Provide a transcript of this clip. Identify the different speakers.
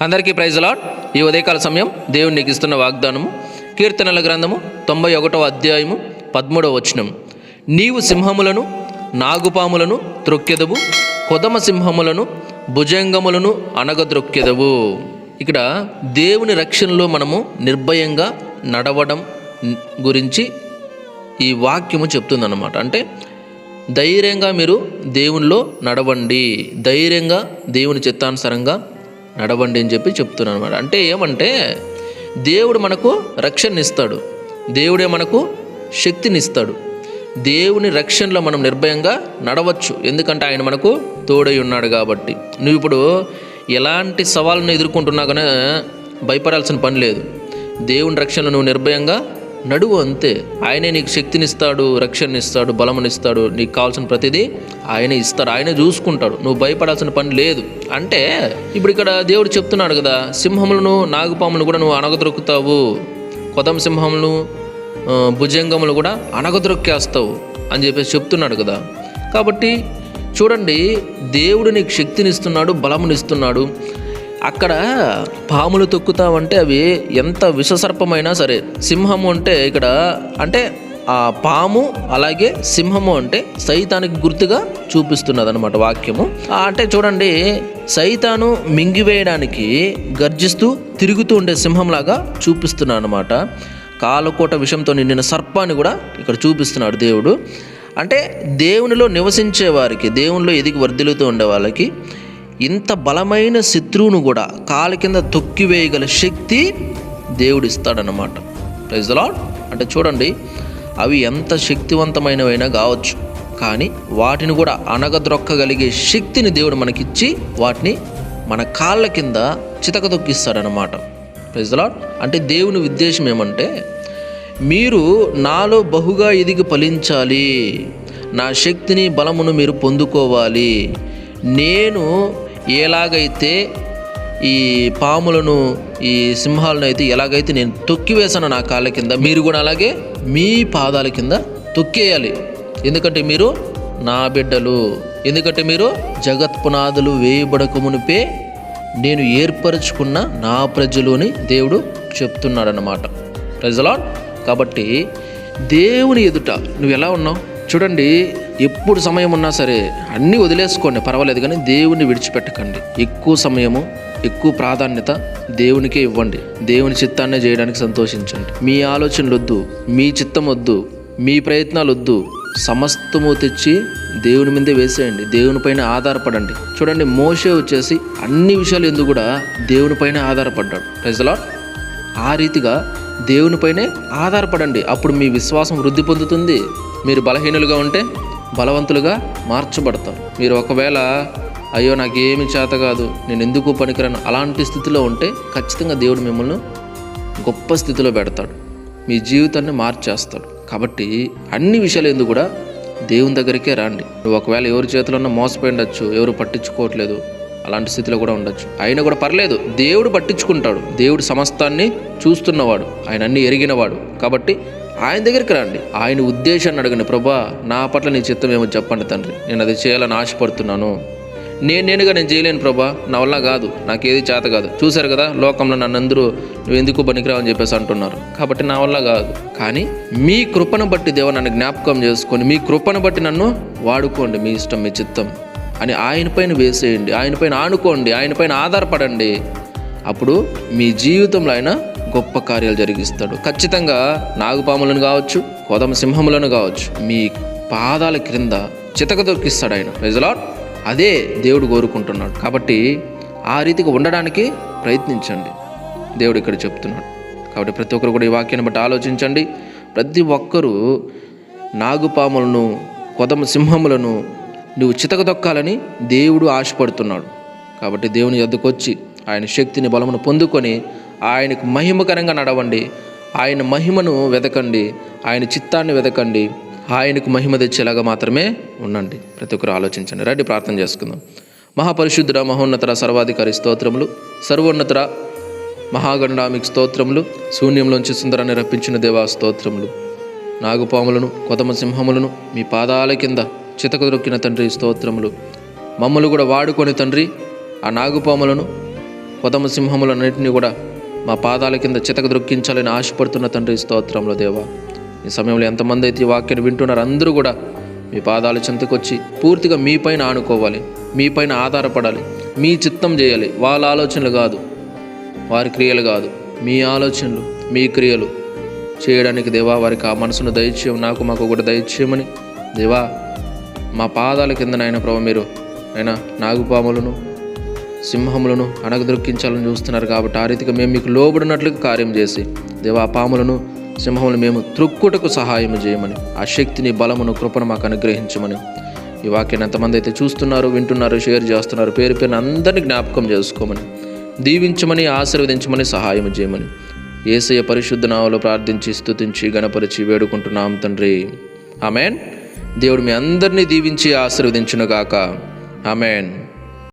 Speaker 1: అందరికీ praise lord ఈ ఉదయకాల సమయం దేవుడు నీకు ఇస్తున్న వాగ్దానము కీర్తనల గ్రంథము తొంభై ఒకటవ అధ్యాయము పదమూడవ వచనం. నీవు సింహములను నాగుపాములను త్రొక్కెదవు కొదమ సింహములను భుజంగములను అనగద్రొక్కెదవు ఇక్కడ దేవుని రక్షణలో మనము నిర్భయంగా నడవడం గురించి ఈ వాక్యము చెప్తుందన్నమాట. అంటే ధైర్యంగా మీరు దేవునిలో నడవండి. ధైర్యంగా దేవుని చిత్తానుసారంగా నడవండి అని చెప్పి చెప్తున్నాను అనమాట అంటే ఏమంటే దేవుడు మనకు రక్షణనిస్తాడు. దేవుడే మనకు శక్తినిస్తాడు. దేవుని రక్షణలో మనం నిర్భయంగా నడవచ్చు. ఎందుకంటే ఆయన మనకు తోడై ఉన్నాడు కాబట్టి. నువ్వు ఇప్పుడు ఎలాంటి సవాళ్ళను ఎదుర్కొంటున్నా కానీ భయపడాల్సిన పని లేదు. దేవుని రక్షణలో నువ్వు నిర్భయంగా నడువు అంతే. ఆయనే నీకు శక్తినిస్తాడు రక్షణనిస్తాడు బలమునిస్తాడు. నీకు కావాల్సిన ప్రతిదీ ఆయనే ఇస్తాడు ఆయనే చూసుకుంటాడు. నువ్వు భయపడాల్సిన పని లేదు. అంటే ఇప్పుడు ఇక్కడ దేవుడు చెప్తున్నాడు కదా సింహములను నాగుపాములను కూడా నువ్వు అనగదొరుకుతావు కొదం సింహములు భుజంగములు కూడా అనగదొరికేస్తావు అని చెప్పేసి చెప్తున్నాడు కదా. కాబట్టి చూడండి దేవుడు నీకు శక్తినిస్తున్నాడు బలమునిస్తున్నాడు. అక్కడ పాములు తొక్కుతామంటే అవి ఎంత విషసర్పమైనా సరే సింహము అంటే ఇక్కడ అంటే ఆ పాము అలాగే సింహము అంటే సైతానికి గుర్తుగా చూపిస్తున్నది అనమాట వాక్యము అంటే చూడండి సైతాను మింగివేయడానికి గర్జిస్తూ తిరుగుతూ ఉండే సింహంలాగా చూపిస్తున్నాను అనమాట కాలకోట విషంతో నిండిన సర్పాన్ని కూడా ఇక్కడ చూపిస్తున్నాడు దేవుడు. అంటే దేవునిలో నివసించే వారికి దేవునిలో ఎదిగి వర్ధిల్లుతూ ఉండే వాళ్ళకి ఇంత బలమైన శత్రువును కూడా కాలు కింద తొక్కివేయగల శక్తి దేవుడిస్తాడనమాట ప్రైజ్ లాడ్ అంటే చూడండి అవి ఎంత శక్తివంతమైనవైనా కావచ్చు. కానీ వాటిని కూడా అనగద్రొక్కగలిగే శక్తిని దేవుడు మనకిచ్చి వాటిని మన కాళ్ళ కింద చితక తొక్కిస్తాడనమాట ప్రైజ్ లాడ్ అంటే దేవుని ఉద్దేశం ఏమంటే మీరు నాలో బహుగా ఎదిగి ఫలించాలి. నా శక్తిని బలమును మీరు పొందుకోవాలి. నేను ఎలాగైతే ఈ పాములను ఈ సింహాలను అయితే ఎలాగైతే నేను తొక్కివేశాను నా కాళ్ళ కింద మీరు కూడా అలాగే మీ పాదాల కింద తొక్కేయాలి. ఎందుకంటే మీరు నా బిడ్డలు. ఎందుకంటే మీరు జగత్ పునాదులు వేయబడక మునిపే నేను ఏర్పరచుకున్న నా ప్రజలు అని దేవుడు చెప్తున్నాడనమాట ప్రజలాన్ కాబట్టి దేవుని ఎదుట నువ్వు ఎలా ఉన్నావు? చూడండి ఎప్పుడు సమయం ఉన్నా సరే అన్నీ వదిలేసుకోండి పర్వాలేదు కానీ దేవుని విడిచిపెట్టకండి. ఎక్కువ సమయము ఎక్కువ ప్రాధాన్యత దేవునికే ఇవ్వండి. దేవుని చిత్తాన్నే చేయడానికి సంతోషించండి. మీ ఆలోచనలు వద్దు మీ చిత్తం వద్దు మీ ప్రయత్నాలు వద్దు సమస్తము తెచ్చి దేవుని మీదే వేసేయండి. దేవునిపైన ఆధారపడండి. చూడండి మోషే వచ్చేసి అన్ని విషయాలు ఎందుకు కూడా దేవునిపైన ఆధారపడ్డాడు. ప్రజలాట్ ఆ రీతిగా దేవునిపైనే ఆధారపడండి. అప్పుడు మీ విశ్వాసం వృద్ధి పొందుతుంది. మీరు బలహీనులుగా ఉంటే బలవంతులుగా మార్చబడతారు. మీరు ఒకవేళ అయ్యో నాకేమి చేత కాదు నేను ఎందుకు పనికిరాను అలాంటి స్థితిలో ఉంటే ఖచ్చితంగా దేవుడు మిమ్మల్ని గొప్ప స్థితిలో పెడతాడు. మీ జీవితాన్ని మార్చేస్తాడు. కాబట్టి అన్ని విషయాలు ఎందుకు కూడా దేవుని దగ్గరికే రండి. నువ్వు ఒకవేళ ఎవరి చేతిలో ఉన్న మోసపోయి ఉండొచ్చు ఎవరు పట్టించుకోవట్లేదు అలాంటి స్థితిలో కూడా ఉండొచ్చు. అయినా కూడా పర్లేదు దేవుడు పట్టించుకుంటాడు. దేవుడు సమస్తాన్ని చూస్తున్నవాడు. ఆయన అన్ని ఎరిగినవాడు. కాబట్టి ఆయన దగ్గరికి రండి. ఆయన ఉద్దేశాన్ని అడగండి. ప్రభా నా పట్ల నీ చిత్తం ఏమో చెప్పండి తండ్రి. నేను అది చేయాలని ఆశపడుతున్నాను. నేను నేనుగా నేను చేయలేను ప్రభా. నా వల్ల కాదు. నాకేది చేత కాదు. చూశారు కదా లోకంలో నన్ను అందరూ నువ్వు ఎందుకు పనికిరావు అని చెప్పేసి అంటున్నారు. కాబట్టి నా వల్ల కాదు. కానీ మీ కృపను బట్టి దేవ నన్ను జ్ఞాపకం చేసుకొని మీ కృపను బట్టి నన్ను వాడుకోండి మీ ఇష్టం మీ చిత్తం అని ఆయన పైన వేసేయండి. ఆయన పైన ఆనుకోండి. ఆయన పైన ఆధారపడండి. అప్పుడు మీ జీవితంలో అయినా గొప్ప కార్యాలు జరిగిస్తాడు. ఖచ్చితంగా నాగుపాములను కావచ్చు కోదమ సింహములను కావచ్చు మీ పాదాల క్రింద చితక దొరికిస్తాడు ఆయన. ప్రజలాట్ అదే దేవుడు కోరుకుంటున్నాడు. కాబట్టి ఆ రీతిగా ఉండడానికి ప్రయత్నించండి. దేవుడు ఇక్కడ చెప్తున్నాడు. కాబట్టి ప్రతి ఒక్కరు కూడా ఈ వాక్యాన్ని బట్టి ఆలోచించండి. ప్రతి ఒక్కరూ నాగుపాములను కొదమ సింహములను నువ్వు చితకదొక్కాలని దేవుడు ఆశపడుతున్నాడు. కాబట్టి దేవుని ఎద్దుకొచ్చి ఆయన శక్తిని బలమును పొందుకొని ఆయనకు మహిమకరంగా నడవండి. ఆయన మహిమను వెతకండి ఆయన చిత్తాన్ని వెతకండి ఆయనకు మహిమ తెచ్చేలాగా మాత్రమే ఉండండి. ప్రతి ఒక్కరు ఆలోచించండి. రండి ప్రార్థన చేసుకుందాం. మహాపరిశుద్ధుడ మహోన్నతర సర్వాధికారి స్తోత్రములు సర్వోన్నతర మహాగండామిక్ స్తోత్రములు శూన్యంలోంచి సుందరాన్ని రప్పించిన దేవా స్తోత్రములు. నాగుపాములను కొతమ సింహములను మీ పాదాల కింద చితకదొక్కిన తండ్రి స్తోత్రములు. మమ్మల్ని కూడా వాడుకొని తండ్రి ఆ నాగుపాములను కొతమ సింహములన్నింటినీ కూడా మా పాదాల కింద చితక దొక్కించాలని ఆశపడుతున్న తండ్రి స్తోత్రంలో దేవా. ఈ సమయంలో ఎంతమంది అయితే ఈ వాక్యాన్ని వింటున్నారు అందరూ కూడా మీ పాదాల చెంతకొచ్చి పూర్తిగా మీపైన ఆనుకోవాలి మీపైన ఆధారపడాలి మీ చిత్తం చేయాలి. వాళ్ళ ఆలోచనలు కాదు వారి క్రియలు కాదు మీ ఆలోచనలు మీ క్రియలు చేయడానికి దేవా వారికి ఆ మనసును దయచేయం నాకు మాకు కూడా దయచేయమని. దేవా మా పాదాల కింద నాయన ప్రభు మీరు అయినా నాగుపాములను సింహములను అణగదొక్కించాలని చూస్తున్నారు కాబట్టి ఆ రీతిగా మేము మీకు లోబడినట్లుగా కార్యం చేసి దేవా పాములను సింహములు మేము త్రుక్కుటకు సహాయం చేయమని ఆ శక్తిని బలమును కృపను మాకు అనుగ్రహించమని ఈ వాక్యాన్ని ఎంతమంది అయితే చూస్తున్నారు వింటున్నారు షేర్ చేస్తున్నారు పేరు పేరున అందరినీ జ్ఞాపకం చేసుకోమని దీవించమని ఆశీర్వదించమని సహాయం చేయమని ఏసయ్య పరిశుద్ధ నామలో ప్రార్థించి స్తుతించి గణపరిచి వేడుకుంటున్నాం తండ్రి. ఆమెన్. దేవుడు మీ అందరినీ దీవించి ఆశీర్వదించునుగాక. ఆమెన్.